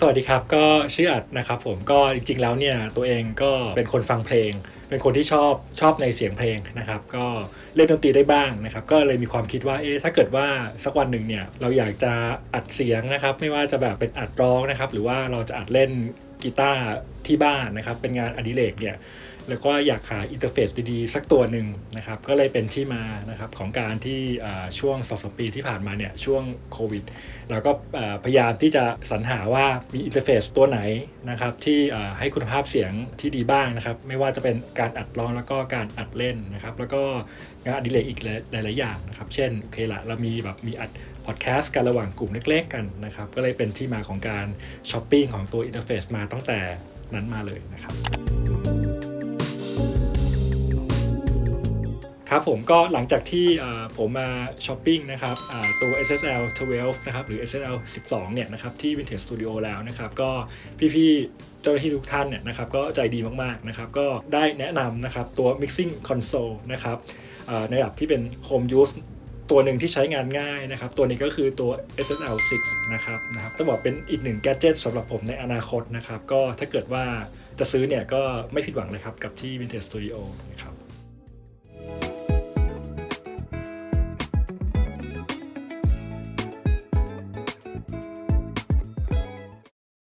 สวัสดีครับ ก็ชื่ออัดนะครับผมก็จริง ๆ แล้วเนี่ยตัวเองก็เป็นคนฟังเพลง เป็นคนที่ชอบชอบในเสียงเพลงนะครับ ก็เล่นดนตรีได้บ้างนะครับ ก็เลยมีความคิดว่าเอ๊ะถ้าเกิดว่าสักวันหนึ่งเนี่ยเราอยากจะอัดเสียงนะครับ ไม่ว่าจะแบบเป็นอัดร้องนะครับ หรือว่าเราจะอัดเล่นกีตาร์ที่บ้านนะครับ เป็นงานอดิเรกเนี่ยแล้วก็อยากหาอินเทอร์เฟซดีๆ สักตัวหนึ่งนะครับ ก็เลยเป็นที่มานะครับของการที่ช่วงสองสปีที่ผ่านมาเนี่ยช่วงโควิดเราก็พยายามที่จะสรรหาว่ามีอินเทอร์เฟซตัวไหนนะครับที่ให้คุณภาพเสียงที่ดีบ้างนะครับ ไม่ว่าจะเป็นการอัดร้องแล้วก็การอัดเล่นนะครับแล้วก็งานอดิเรกอีกหลายๆอย่างนะครับ เช่นโอเคละเรามีแบบมีอัดพอดแคสต์กันระหว่างกลุ่มเล็ก ๆ กันนะครับ ก็เลยเป็นที่มาของการช้อปปิ้งของตัวอินเทอร์เฟซมาตั้งแต่นั้นมาเลยนะครับ ครับผมก็หลังจากที่ผมมาช้อปปิ้งนะครับตัว SSL 12 นะครับ หรือ SSL 12 เนี่ยนะครับที่ Vintage Studio แล้วนะครับ ก็พี่ๆ เจ้าหน้าที่ทุกท่านเนี่ยนะครับก็ใจดีมากๆนะครับ ก็ได้แนะนำนะครับตัว Mixing Console นะครับในระดับที่เป็น Home Use ตัวหนึ่งที่ใช้งานง่ายนะครับ ตัวนี้ก็คือตัว SSL 6 นะครับนะครับต้องบอกเป็นอีกหนึ่งแกจิตสำหรับผมในอนาคตนะครับ ก็ถ้าเกิดว่าจะซื้อเนี่ยก็ไม่ผิดหวังเลยครับ กับที่ Vintage Studio นะครับ